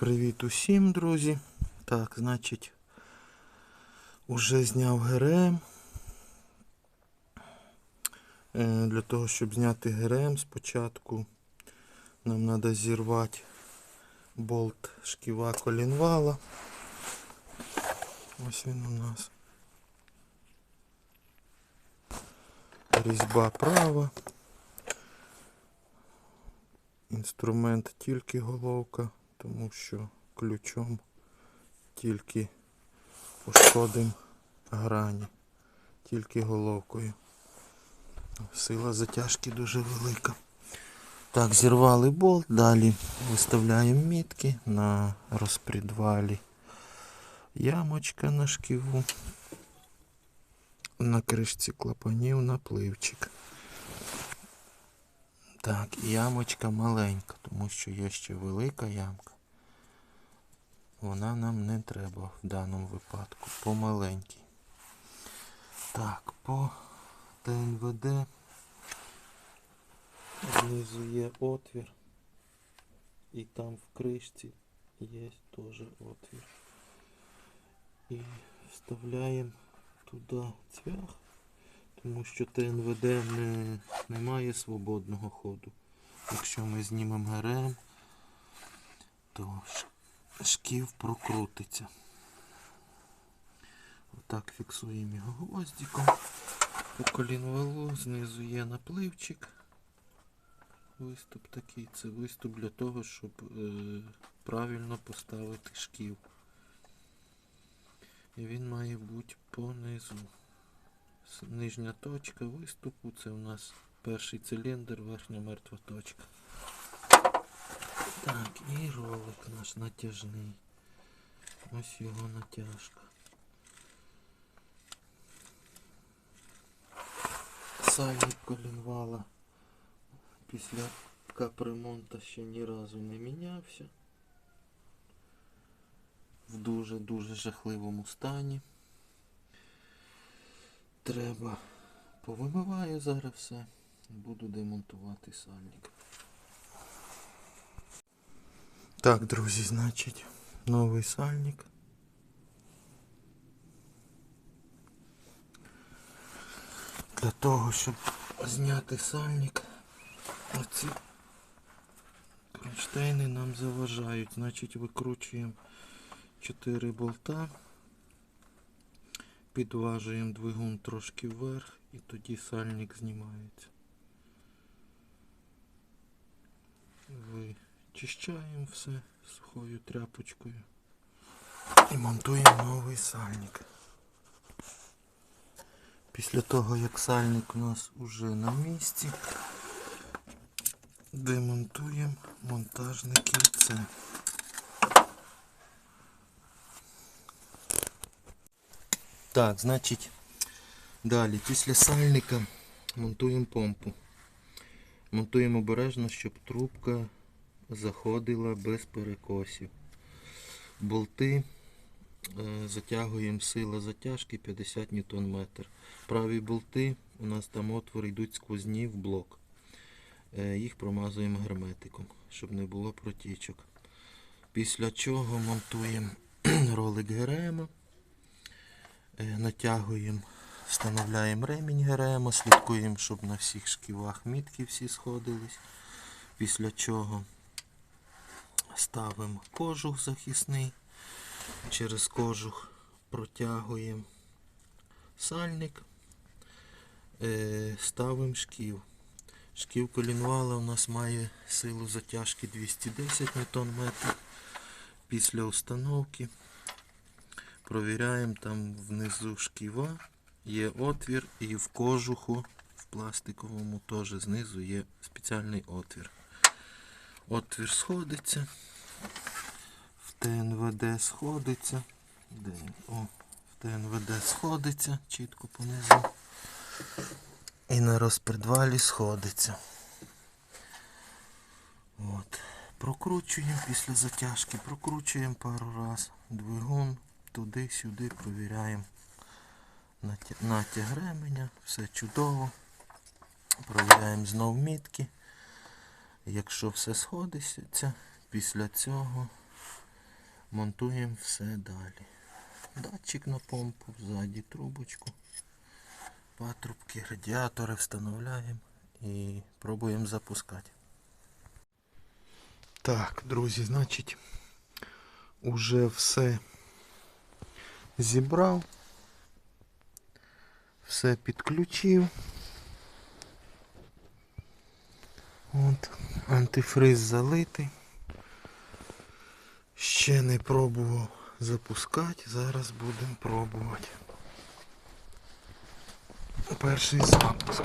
Привіт усім, друзі. Так, значить, уже зняв ГРМ. Е, Для того, щоб зняти ГРМ спочатку, нам треба зірвати болт шківа колінвала. Ось він у нас. Різьба права. Інструмент тільки головка, тому що ключом тільки пошкодим грані, тільки головкою. Сила затяжки дуже велика. Так, зірвали болт, далі виставляємо мітки на розпредвалі. Ямочка на шківу. На кришці клапанів напливчик. Так, ямочка маленька, тому що є ще велика ямка. Вона нам не треба в даному випадку. По маленькій. Так, по ТНВД знизу є отвір. І там в кришці є теж отвір. І вставляємо туди цвях тому що ТНВД не, не має свободного ходу. Якщо ми знімемо ГРМ, то шків прокрутиться. Отак фіксуємо його гвоздиком. По колінвалу знизу є напливчик. Виступ такий. Це виступ для того, щоб е, правильно поставити шків. І він має бути понизу. Нижня точка виступу це у нас перший циліндр, верхня мертва точка. Так, і ролик наш натяжний. Ось його натяжка. Сальник колінвала після капремонту ще ні разу не мінявся. В дуже-дуже жахливому стані треба. Повимиваю зараз все. Буду демонтувати сальник. Так, друзі, значить, новий сальник. Для того, щоб зняти сальник, оці кронштейни нам заважають. Значить, викручуємо 4 болта. Підважуємо двигун трошки вверх і тоді сальник знімається. Вичищаємо все сухою тряпочкою і монтуємо новий сальник. Після того як сальник у нас уже на місці, демонтуємо монтажне кільце. Так, значить, далі, після сальника монтуємо помпу. Монтуємо обережно, щоб трубка заходила без перекосів. Болти е, затягуємо сила затяжки 50 Нм. Праві болти, у нас там отвори йдуть сквозні в блок. Е, їх промазуємо герметиком, щоб не було протічок. Після чого монтуємо ролик ГРМ. Е, натягуємо, встановляємо ремінь ГРМ, слідкуємо, щоб на всіх шківах мітки всі сходились. Після чого ставимо кожух захисний, через кожух протягуємо сальник, е, ставимо шків. Шків колінвала у нас має силу затяжки 210 Нм. Після установки Провіряємо там внизу шківа, є отвір і в кожуху, в пластиковому теж знизу є спеціальний отвір. Отвір сходиться, в ТНВД сходиться. Де? О, в ТНВД сходиться, чітко понизу. І на розпредвалі сходиться. От. Прокручуємо після затяжки, прокручуємо пару раз двигун туди-сюди провіряємо натя- натяг ременя, все чудово. Провіряємо знов мітки. Якщо все сходиться, після цього монтуємо все далі. Датчик на помпу, ззаді трубочку, патрубки, радіатори встановляємо і пробуємо запускати. Так, друзі, значить, уже все зібрав, все підключив. От, антифриз залитий. Ще не пробував запускати, зараз будемо пробувати. Перший запуск.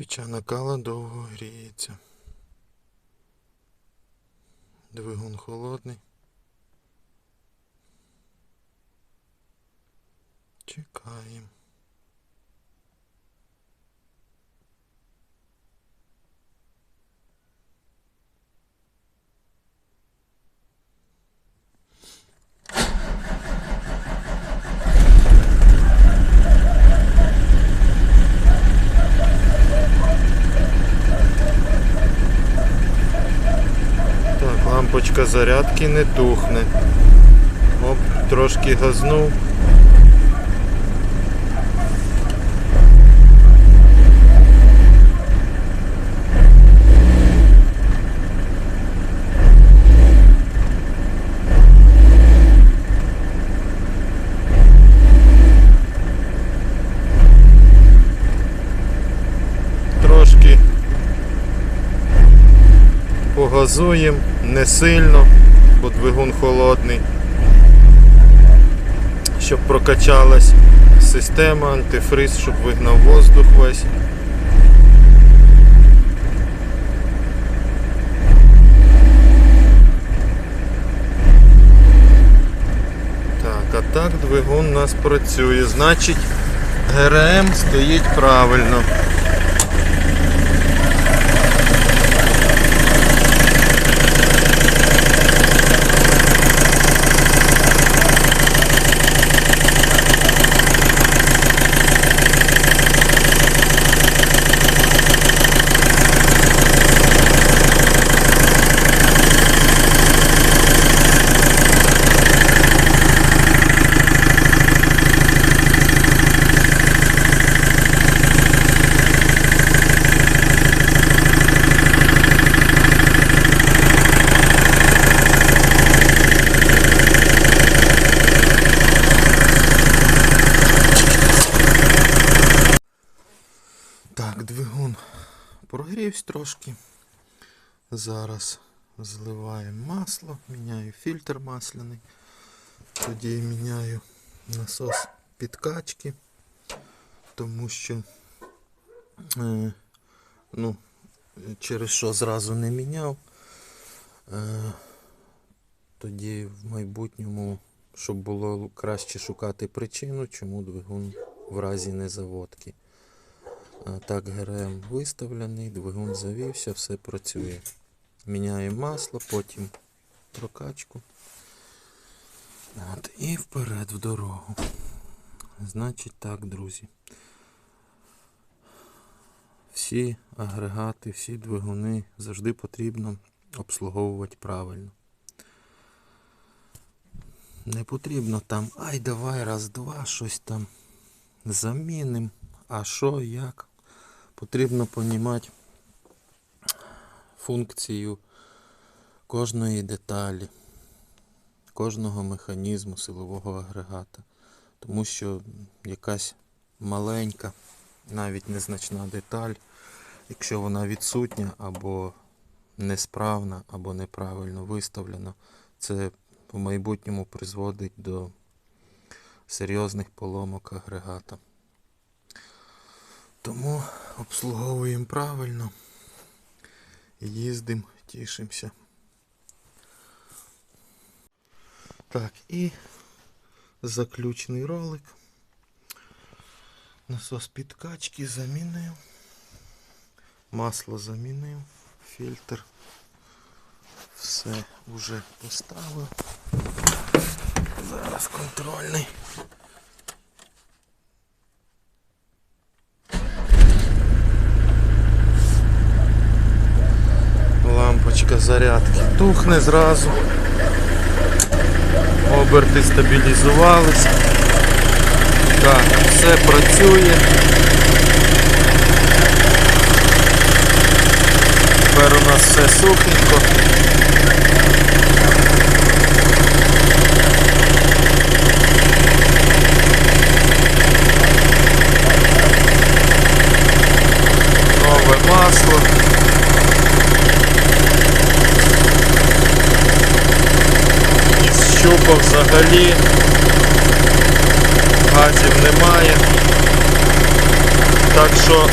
Свіча накала довго гріється. Двигун холодний. Чекаємо. Так, лампочка зарядки не тухне. Оп, трошки газнув. Трошки погазуємо не сильно, бо двигун холодний, щоб прокачалась система, антифриз, щоб вигнав воздух весь. Так, а так двигун у нас працює. Значить, ГРМ стоїть правильно. Так, двигун прогрівся трошки. Зараз зливаємо масло, міняю фільтр масляний. Тоді міняю насос підкачки, тому що е, ну, через що зразу не міняв. Е, тоді в майбутньому, щоб було краще шукати причину, чому двигун в разі незаводки. Так, ГРМ виставлений, двигун завівся, все працює. Міняємо масло, потім прокачку. От, і вперед в дорогу. Значить так, друзі. Всі агрегати, всі двигуни завжди потрібно обслуговувати правильно. Не потрібно там, ай давай раз-два, щось там заміним. А що, як? Потрібно понімати функцію кожної деталі, кожного механізму силового агрегата. Тому що якась маленька, навіть незначна деталь, якщо вона відсутня або несправна, або неправильно виставлена, це в майбутньому призводить до серйозних поломок агрегата. Тому обслуговуємо правильно, їздимо, тішимося. Так, і заключний ролик. Насос підкачки замінив. Масло замінив. Фільтр. Все вже поставив. Зараз контрольний. Лампочка зарядки тухне зразу. Оберти стабілізувалися. Так, все працює. Тепер у нас все сухенько. Нове масло. Із щупа взагалі. Газів немає. Так що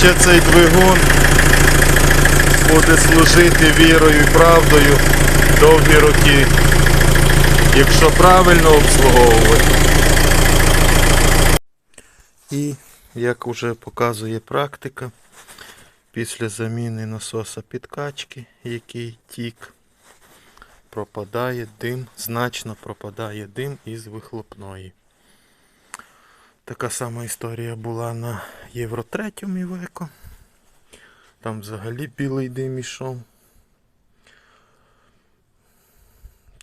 ще цей двигун буде служити вірою і правдою довгі роки, якщо правильно обслуговувати. І як вже показує практика, після заміни насоса підкачки, який тік, пропадає дим, значно пропадає дим із вихлопної. Така сама історія була на Євро 3 Мівеко. Там взагалі білий дим ішов.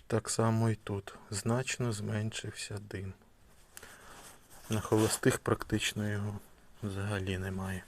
Так само і тут. Значно зменшився дим. На холостих практично його взагалі немає.